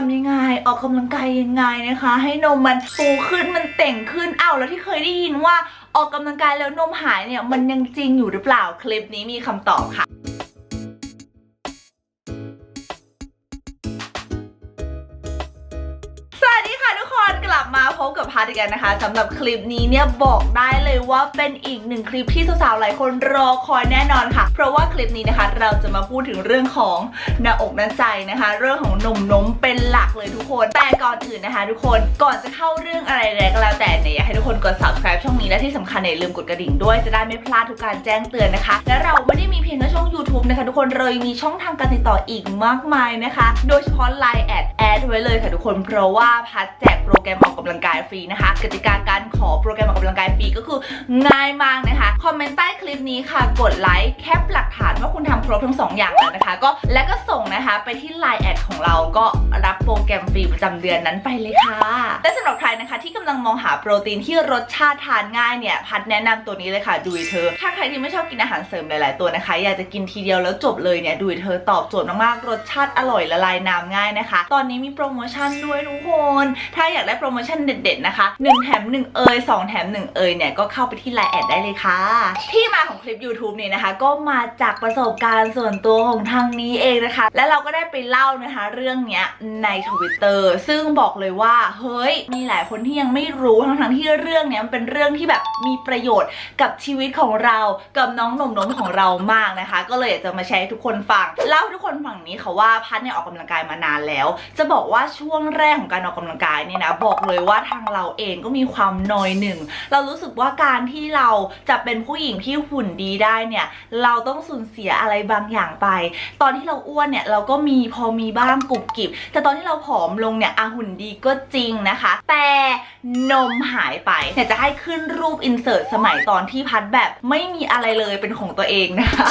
ทำยังไง ออกกำลังกายยังไงนะคะ ให้นมมันฟูขึ้นมันเต่งขึ้นอ้าวแล้วที่เคยได้ยินว่าออกกำลังกายแล้วนมหายเนี่ยมันยังจริงอยู่หรือเปล่าคลิปนี้มีคำตอบค่ะ พบกับพาร์ทกแล้วนะคะสำหรับคลิปนี้เนี่ยบอกได้เลยว่าเป็นอีกหนึ่งคลิปที่สาวๆหลายคนรอคอยแน่นอนค่ะ เพราะว่าคลิปนี้นะคะเราจะมาพูดถึงเรื่องของหน้าอกหน้าใจนะคะ เรื่องของนมนมเป็นหลักเลยทุกคน แต่ก่อนอื่นนะคะ ทุกคนก่อนจะเข้าเรื่องอะไรๆก็แล้วแต่เนี่ยอยากให้ทุกคนกด subscribe ช่องนี้และที่สำคัญเนี่ยอย่าลืมกดกระดิ่งด้วยจะได้ไม่พลาดทุกการแจ้งเตือนนะคะ และเราไม่ได้มีเพียงแค่ช่อง YouTube นะคะ ทุกคนเรายังมีช่องทางการติดต่ออีกมากมายนะคะ โดยเฉพาะ Line แอดแอดไว้เลยค่ะทุกคนเพราะว่าพัดแจกโปรแกรมออกกำลังกายฟรีนะคะ กติกาการขอโปรแกรมออกกำลังกายฟรีก็คือง่ายมากนะคะ คอมเมนต์ใต้คลิปนี้ค่ะ กดไลค์แคปหลักฐานว่าคุณทำครบทั้งสองอย่างแล้วนะคะ ก็และก็ นะคะ ไปที่ Line แอดของเราก็รับโปรแกรมฟรีประจำเดือนนั้นไปเลยค่ะ และสำหรับใครนะคะที่กำลังมองหาโปรตีนที่รสชาติทานง่ายเนี่ย พัดแนะนำตัวนี้เลยค่ะดูเธอ ถ้าใครที่ไม่ชอบกินอาหารเสริมหลาย ๆ ตัวนะคะ อยากจะกินทีเดียวแล้วจบเลยเนี่ยดูเธอตอบโจทย์มาก ๆ รสชาติอร่อยละลายน้ำง่ายนะคะ ตอนนี้มีโปรโมชั่นด้วยทุกคน ถ้าอยากได้โปรโมชั่นเด็ด ๆ นะคะ1แถม1เอย2แถม1เอยเนี่ยก็เข้าไปที่ไลน์แอดได้เลยค่ะ ที่มาของคลิป YouTube เนี่ยนะคะ ก็มาจากประสบการณ์ส่วนตัวของทางนี้เองนะคะ และเราก็ได้ไปเล่านะคะ เรื่องเนี้ยในทวิตเตอร์ซึ่งบอกเลยว่า เฮ้ย มีหลายคนที่ยังไม่รู้ทั้งๆที่เรื่องเนี้ยมันเป็นเรื่องที่แบบมีประโยชน์กับชีวิตของเรากับน้องหนุ่มนมของเรามากนะคะ ก็เลยอยากจะมาแชร์ให้ทุกคนฟังเล่าให้ทุกคนฟังนี้ค่ะว่าพัดเนี่ยออกกำลังกายมานานแล้ว จะบอกว่าช่วงแรกของการออกกำลังกายเนี่ยนะบอกเลยว่าทางเราเองก็มีความนอยหนึ่งเรารู้สึกว่าการที่เราจะเป็นผู้หญิงที่หุ่นดีได้เนี่ยเราต้องสูญเสียอะไรบางอย่างไป ตอนที่เราอ้วนเนี่ยเราก็มีพอมีบ้างกรุบกริบแต่ตอนที่เราผอมลงเนี่ยอาหุ่นดีก็จริงนะคะ แต่นมหายไปเนี่ยจะให้ขึ้นรูปอินเสิร์ตสมัยตอนที่พัดแบบไม่มีอะไรเลยเป็นของตัวเองนะคะ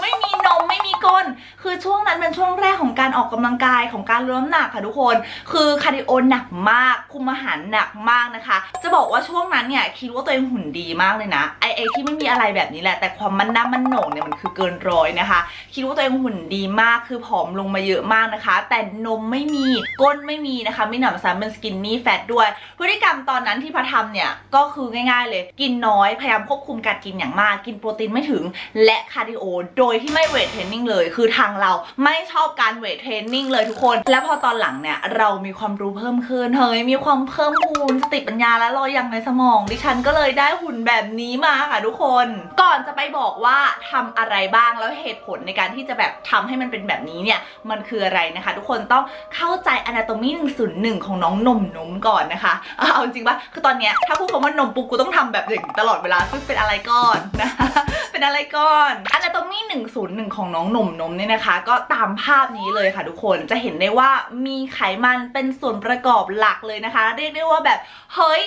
ไม่ นมไม่มีก้น คือช่วงนั้นเป็นช่วงแรกของการออกกำลังกายของการลดน้ำหนักค่ะทุกคน คือคาร์ดิโอหนักมาก คุมอาหารหนักมากนะคะ จะบอกว่าช่วงนั้นเนี่ยคิดว่าตัวเองหุ่นดีมากเลยนะไอไอที่ไม่มีอะไรแบบนี้แหละ แต่ความมันน้ำมันโหน่งเนี่ยมันคือเกินร้อยนะคะ คิดว่าตัวเองหุ่นดีมากคือผอมลงมาเยอะมากนะคะ แต่นมไม่มีก้นไม่มีนะคะไม่หนำซ้ำเป็นสกินนี่แฟตด้วย พฤติกรรมตอนนั้นที่พระทำเนี่ยก็คือง่าย ๆ เลย กินน้อยพยายามควบคุมการกินอย่างมาก กินโปรตีนไม่ถึงและคาร์ดิโอโดยที่ไม่เวทเทรนนิ่งเลย คือทางเราไม่ชอบการเวทเทรนนิ่งเลยทุกคน แล้วพอตอนหลังเนี่ยเรามีความรู้เพิ่มขึ้นเฮ้ยมีความเพิ่มพูนสติปัญญาและรอยอย่างในสมอง ดิฉันก็เลยได้หุ่นแบบนี้มาค่ะทุกคน ก่อนจะไปบอกว่าทำอะไรบ้างแล้วเหตุผลในการที่จะแบบทำให้มันเป็นแบบนี้เนี่ยมันคืออะไรนะคะ ทุกคนต้องเข้าใจ anatomy 101 ของน้องนมนมก่อนนะคะเอาจริงปะคือตอนเนี้ยถ้าพูดคำว่านมปุ๊บกูต้องทำแบบอย่างนี้ตลอดเวลาซึ่งเป็นอะไรก่อนนะเป็นอะไรก่อน anatomy 101ของน้องหนุ่มนมเนี่ยนะคะ ก็ตามภาพนี้เลยค่ะทุกคนจะเห็นได้ว่ามีไขมันเป็นส่วนประกอบหลักเลยนะคะ เรียกได้ว่าแบบเฮ้ย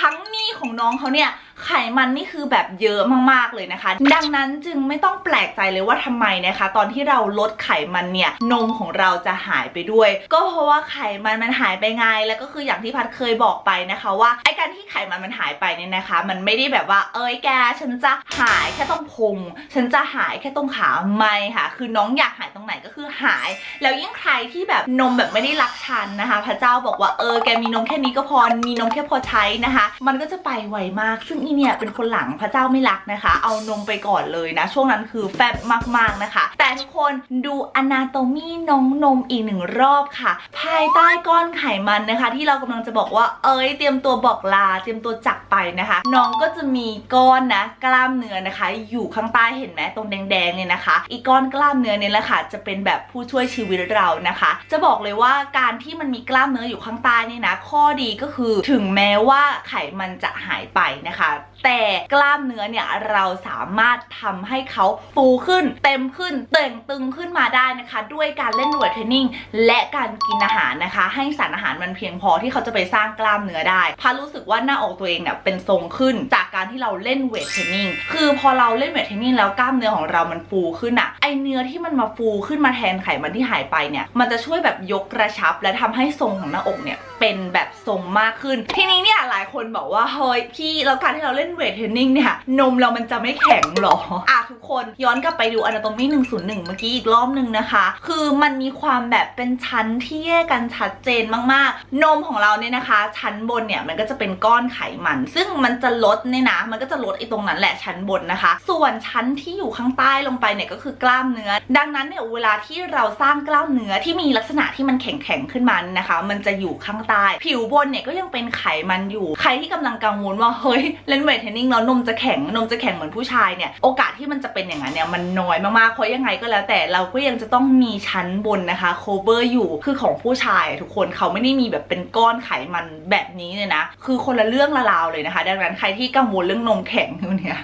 ทั้งนี่ของน้องเขาเนี่ย ไขมันนี่คือแบบเยอะมากๆเลยนะคะ ดังนั้นจึงไม่ต้องแปลกใจเลยว่าทำไมนะคะ ตอนที่เราลดไขมันเนี่ยนมของเราจะหายไปด้วย ก็เพราะว่าไขมันมันหายไปไง แล้วก็คืออย่างที่พัดเคยบอกไปนะคะว่าไอการที่ไขมันมันหายไปเนี่ยนะคะ มันไม่ได้แบบว่า เอ้ยแกฉันจะหายแค่ตรงพุงฉันจะหายแค่ตรงขาไม่ค่ะ คือน้องอยากหายตรงไหนก็คือหาย แล้วยิ่งใครที่แบบนมแบบไม่ได้รักชันนะคะ พระเจ้าบอกว่าเออแกมีนมแค่นี้ก็พอมีนมแค่พอใช้นะคะ มันก็จะไปไวมากซึ่งอีเนี่ยเป็นคนหลังพระเจ้าไม่รักนะคะ เอานมไปก่อนเลยนะ ช่วงนั้นคือแฟบมากๆนะคะ แต่ทุกคนดูอนาโตมีน้องนมอีกหนึ่งรอบค่ะ ภายใต้ก้อนไขมันนะคะ ที่เรากำลังจะบอกว่า เอ้ยเตรียมตัวบอกลา เตรียมตัวจากไปนะคะ น้องก็จะมีก้อนนะ กล้ามเนื้อนะคะ อยู่ข้างใต้เห็นไหมตรงแดงๆเนี่ยนะคะ อีกก้อนกล้ามเนื้อเนี่ยแหละค่ะจะเป็นแบบผู้ช่วยชีวิตเรานะคะ จะบอกเลยว่าการที่มันมีกล้ามเนื้ออยู่ข้างใต้นี่นะ ข้อดีก็คือถึงแม้ว่าไขมันจะหายไปนะคะแต่กล้ามเนื้อเนี่ยเราสามารถทำให้เขาฟูขึ้น เต็มขึ้นเต่งตึงขึ้นมาได้นะคะ ด้วยการเล่นเวทเทรนนิ่งและการกินอาหารนะคะ ให้สารอาหารมันเพียงพอที่เขาจะไปสร้างกล้ามเนื้อได้พารู้สึกว่าหน้าอกตัวเองเนี่ยเป็นทรงขึ้นจากการที่เราเล่นเวทเทรนนิ่งคือพอเราเล่นเวทเทรนนิ่งแล้วกล้ามเนื้อของเรามันฟูขึ้นอะไอเนื้อที่มันมาฟูขึ้นมาแทนไขมันที่หายไปเนี่ยมันจะช่วยแบบยกกระชับ และทำให้ทรงของหน้าอกเนี่ยเป็นแบบทรงมากขึ้น ทีนี้เนี่ยหลายคคนบอกว่าเฮ้ยพี่แล้วการที่เราเล่นเวทเทรนนิ่งเนี่ยนมเรามันจะไม่แข็งหรออะ ทุกคนย้อนกลับไปดู Anatomy 101 เมื่อกี้อีกรอบหนึ่งนะคะ คือมันมีความแบบเป็นชั้นที่แยกกันชัดเจนมากๆ นมของเราเนี่ยนะคะ ชั้นบนเนี่ยมันก็จะเป็นก้อนไขมัน ซึ่งมันจะลดเนี่ยนะมันก็จะลดไอ้ตรงนั้นแหละชั้นบนนะคะ ส่วนชั้นที่อยู่ข้างใต้ลงไปเนี่ยก็คือกล้ามเนื้อ ดังนั้นเนี่ยเวลาที่เราสร้างกล้ามเนื้อที่มีลักษณะที่มันแข็งๆขึ้นมานนะคะ มันจะอยู่ข้างใต้ผิวบนเนี่ยก็ยังเป็นไขมันอยู่ ใครที่กำลังกังวลว่าเฮ้ยเล่นเวทเทรนนิ่งแล้วนมจะแข็งนมจะแข็งเหมือนผู้ชายเนี่ยโอกาสที่มันมันจะเป็นอย่างนั้นเนี่ยมันน้อยมากๆเพราะยังไงก็แล้ว แต่เราก็ยังจะต้องมีชั้นบนนะคะโคเวอร์อยู่คือของผู้ชายทุกคนเขาไม่ได้มีแบบเป็นก้อนไขมันแบบนี้เลยนะ คือคนละเรื่องละราวเลยนะคะ ดังนั้นใครที่กังวลเรื่องนมแข็งอยู่เนี่ย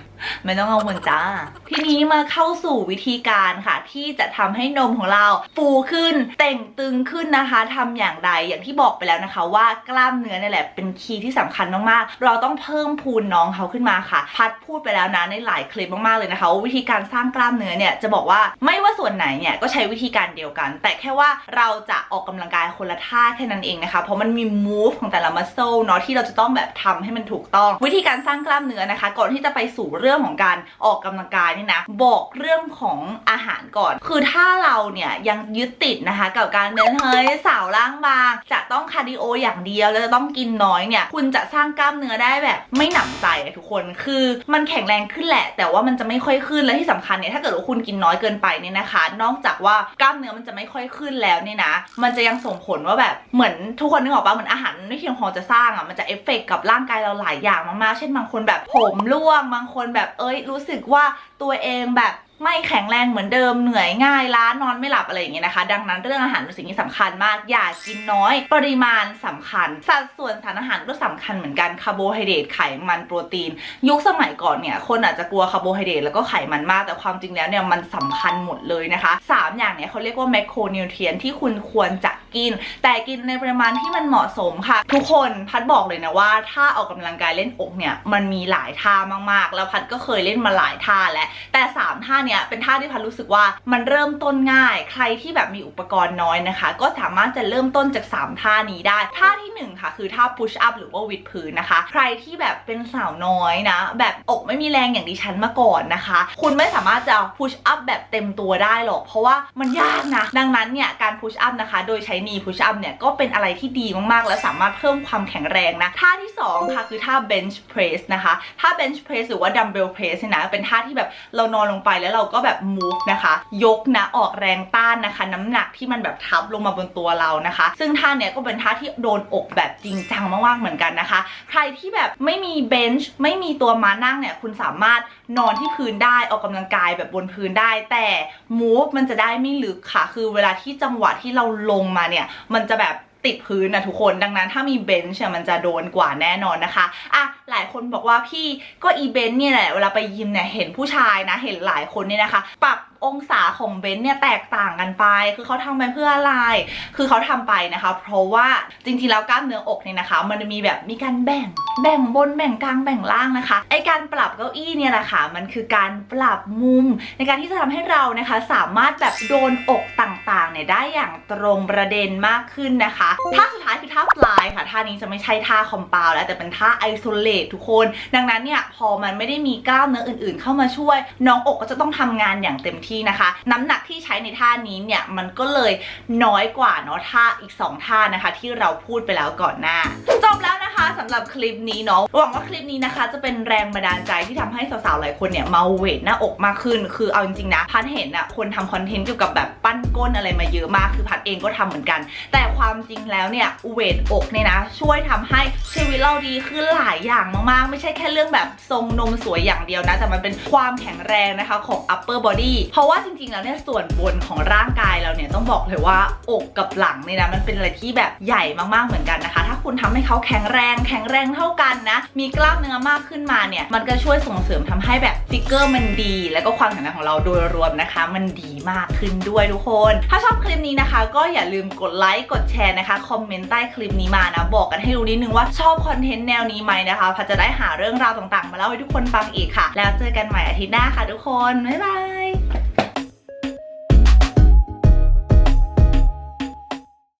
ไม่ต้องกังวลจ้า ทีนี้มาเข้าสู่วิธีการค่ะ ที่จะทำให้นมของเราฟูขึ้นเต่งตึงขึ้นนะคะทำอย่างไรอย่างที่บอกไปแล้วนะคะ ว่ากล้ามเนื้อนี่แหละเป็นคีย์ที่สำคัญมากๆ เราต้องเพิ่มพูนน้องเขาขึ้นมาค่ะ พัดพูดไปแล้วนะในหลายคลิปมากๆเลยนะคะว,วิธีการสร้างกล้ามเนื้อเนี่ยจะบอกว่าไม่ว่าส่วนไหนเนี่ยก็ใช้วิธีการเดียวกัน แต่แค่ว่าเราจะออกกำลังกายคนละท่าแค่นั้นเองนะคะ เพราะมันมี move ของแต่ละ muscle เนาะที่เราจะต้องแบบทำให้มันถูกต้อง วิธีการสร้างกล้ามเนื้อนะคะ ก่อนที่จะไปสู่เรื่องื่องของการออกกำลังกายนี่นะ บอกเรื่องของอาหารก่อน คือถ้าเราเนี่ยยังยึดติดนะคะกับการเน้นเฮ้ยสาวร่างบาง จะต้องคาร์ดิโออย่างเดียวแล้วจะต้องกินน้อยเนี่ยคุณจะสร้างกล้ามเนื้อได้แบบ ไม่หนำใจทุกคนคือมันแข็งแรงขึ้นแหละ แต่ว่ามันจะไม่ค่อยขึ้นและที่สำคัญเนี่ยถ้าเกิดว่าคุณกินน้อยเกินไปเนี่ยนะคะ นอกจากว่ากล้ามเนื้อมันจะไม่ค่อยขึ้นแล้วเนี่ยนะ มันจะยังส่งผลว่าแบบเหมือนทุกคนนึกออกปะเหมือนอาหารไม่เพียงพอจะสร้างอะมันจะเอฟเฟกต์กับร่างกายเราหลายอย่างมากๆเช่นบางคนแบบผมร่วงบางคนแบบเอ้ยรู้สึกว่าตัวเองแบบ ไม่แข็งแรงเหมือนเดิมเหนื่อยง่ายล้านอนไม่หลับอะไรอย่างเงี้ยนะคะ ดังนั้นเรื่องอาหารเป็นสิ่งที่สำคัญมาก อย่ากินน้อย ปริมาณสำคัญ สัดส่วนสารอาหารก็สำคัญเหมือนกันคาร์โบไฮเดรตไขมันโปรตีน ยุคสมัยก่อนเนี่ยคนอาจจะกลัวคาร์โบไฮเดรตแล้วก็ไขมันมากแต่ความจริงแล้วเนี่ยมันสำคัญหมดเลยนะคะสามอย่างเนี่ยเขาเรียกว่าแมคโครนิวเทรียนที่คุณควรจะกิน แต่กินในปริมาณที่มันเหมาะสมค่ะ ทุกคนพัดบอกเลยนะว่า ถ้าออกกำลังกายเล่นอกเนี่ยมันมีหลายท่ามากๆ แล้วพัดก็เคยเล่นมาหลายท่าแล้วแต่สามท่าเนี่ยเป็นท่าที่พัดรู้สึกว่ามันเริ่มต้นง่าย ใครที่แบบมีอุปกรณ์น้อยนะคะ ก็สามารถจะเริ่มต้นจากสามท่านี้ได้ ท่าที่หนึ่งค่ะ คือท่า push up หรือว่าวิดพื้นนะคะ ใครที่แบบเป็นสาวน้อยนะ แบบอกไม่มีแรงอย่างดิฉันมาก่อนนะคะ คุณไม่สามารถจะ push up แบบเต็มตัวได้หรอกเพราะว่ามันยากนะ ดังนั้นเนี่ยการ push up นะคะ โดยใช้ knee push up เนี่ยก็เป็นอะไรที่ดีมากๆ และสามารถเพิ่มความแข็งแรงนะ ท่าที่สองค่ะคือท่า bench press นะคะ ท่า bench press หรือว่า dumbbell press เนี่ยนะเป็นท่าที่แบบเรานอนลงไปแล้วเราก็แบบ move นะคะ ยกนะออกแรงต้านนะคะ น้ำหนักที่มันแบบทับลงมาบนตัวเรานะคะ ซึ่งท่าเนี้ยก็เป็นท่าที่โดนอกแบบจริงจังมากๆเหมือนกันนะคะ ใครที่แบบไม่มีเบนช์ไม่มีตัวมานั่งเนี่ยคุณสามารถนอนที่พื้นได้ออกกำลังกายแบบบนพื้นได้ แต่ move มันจะได้ไม่ลึกค่ะ คือเวลาที่จังหวะที่เราลงมาเนี่ย มันจะแบบ ติดพื้นนะทุกคนดังนั้นถ้ามีเบนช์มันจะโดนกว่าแน่นอนนะคะอะหลายคนบอกว่าพี่ก็อีเบนช์เนี่ยแหละเวลาไปยิมเนี่ยเห็นผู้ชายนะ เห็นหลายคนเนี่ยนะคะปรับ องศาของเบนช์เนี่ยแตกต่างกันไป คือเขาทำไปเพื่ออะไร คือเขาทำไปนะคะ เพราะว่าจริงๆแล้วกล้ามเนื้ออกเนี่ยนะคะ มันจะมีแบบมีการแบ่งแบ่งบนแบ่งกลางแบ่งล่างนะคะไอการปรับเก้าอี้เนี่ยแหละค่ะ มันคือการปรับมุม ในการที่จะทำให้เรานะคะ สามารถแบบโดนอกต่างๆเนี่ยได้อย่างตรงประเด็นมากขึ้นนะคะท่าสุดท้ายคือท่าปลายค่ะท่านี้จะไม่ใช่ท่าคอมเปาวแล้วแต่เป็นท่าไอโซเลตทุกคน ดังนั้นเนี่ยพอมันไม่ได้มีกล้ามเนื้ออื่น ๆ เข้ามาช่วย น้องอกก็จะต้องทำงานอย่างเต็มที่นะคะ น้ำหนักที่ใช้ในท่านี้เนี่ยมันก็เลยน้อยกว่าเนาะท่าอีก 2 ท่านะคะ ที่เราพูดไปแล้วก่อนหน้า จบแล้ว นะคะสำหรับคลิปนี้เนาะหวังว่าคลิปนี้นะคะ จะเป็นแรงบันดาลใจที่ทำให้สาวๆหลายคนเนี่ยมาเวทหน้าอกมากขึ้น คือเอาจริงๆนะพัดเห็นอะคนทำคอนเทนต์เกี่ยวกับแบบปั้นก้นอะไรมาเยอะมากคือพัดเองก็ทำเหมือนกัน แต่ความจริงแล้วเนี่ยเวทอกเนี่ยนะ ช่วยทำให้ชีวิตเราดีขึ้นหลายอย่างมากๆ ไม่ใช่แค่เรื่องแบบทรงนมสวยอย่างเดียวนะแต่มันเป็นความแข็งแรงนะคะของ upper body เพราะว่าจริงๆแล้วเนี่ยส่วนบนของร่างกายเราเนี่ยต้องบอกเลยว่าอกกับหลังเนี่ยนะมันเป็นอะไรที่แบบใหญ่มากๆเหมือนกันนะคะ ถ้าคุณทำให้เขาแข็งแรงแข็งแรงเท่ากันนะ มีกล้ามเนื้อมากขึ้นมาเนี่ย มันก็ช่วยส่งเสริมทำให้แบบฟิกเกอร์มันดี แล้วก็ความแข็งแรงของเราโดยรวมนะคะ มันดีมากขึ้นด้วยทุกคน ถ้าชอบคลิปนี้นะคะ ก็อย่าลืมกดไลค์กดแชร์นะคะคอมเมนต์ใต้คลิปนี้มานะ บอกกันให้รู้นิดนึงว่าชอบคอนเทนต์แนวนี้ไหมนะคะพัจะได้หาเรื่องราวต่างๆ มาเล่าให้ทุกคนฟังอีกค่ะ แล้วเจอกันใหม่อาทิตย์หน้าค่ะทุกคนบ๊ายบาย